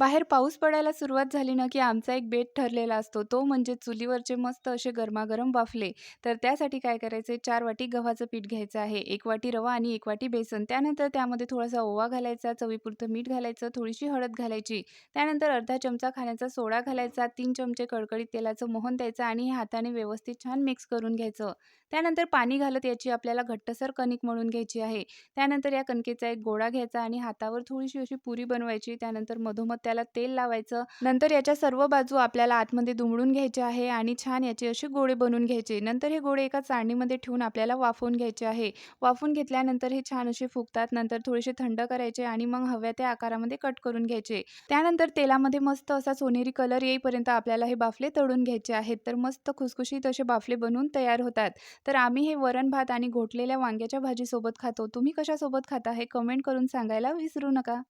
बाहेर पाऊस पडायला सुरुवात झाली ना, की आमचा एक बेत ठरलेला असतो. तो म्हणजे चुलीवरचे मस्त असे गरमागरम बाफले. तर त्यासाठी काय करायचं चार वाटी गव्हाचं पीठ घ्यायचं आहे, एक वाटी रवा आणि एक वाटी बेसन. त्यानंतर त्यामध्ये थोडासा ओवा घालायचा, चवीपुरतं मीठ घालायचं, थोडीशी हळद घालायची. त्यानंतर अर्धा चमचा खाण्याचा सोडा घालायचा, तीन चमचे कडकडीत तेलाचं मोहन द्यायचं आणि हाताने व्यवस्थित छान मिक्स करून घ्यायचं. त्यानंतर पाणी घालत याची आपल्याला घट्टसर कणिक मळून घ्यायची आहे. त्यानंतर या कणकेचा एक गोळा घ्यायचा आणि हातावर थोडीशी अशी पुरी बनवायची. त्यानंतर मधोमध त्याला तेल लावायचं. नंतर याच्या सर्व बाजू आपल्याला आतमध्ये दुमडून घ्यायचे आहे आणि छान याचे असे गोळे बनवून घ्यायचे. नंतर हे गोळे एका चाळणीमध्ये ठेवून आपल्याला वाफवून घ्यायचे आहे. वाफून घेतल्यानंतर हे छान असे फुगतात. नंतर थोडेसे थंड करायचे आणि मग हव्या त्या आकारामध्ये कट करून घ्यायचे. त्यानंतर तेलामध्ये मस्त असा सोनेरी कलर येईपर्यंत आपल्याला हे बाफले तळून घ्यायचे आहेत. तर मस्त खुसखुशीत असे बाफले बनवून तयार होतात. तर आम्ही हे वरण-भात आणि घोटलेल्या वांग्याच्या भाजीसोबत खातो. तुम्ही कशासोबत खाता हे कमेंट करून सांगायला विसरू नका.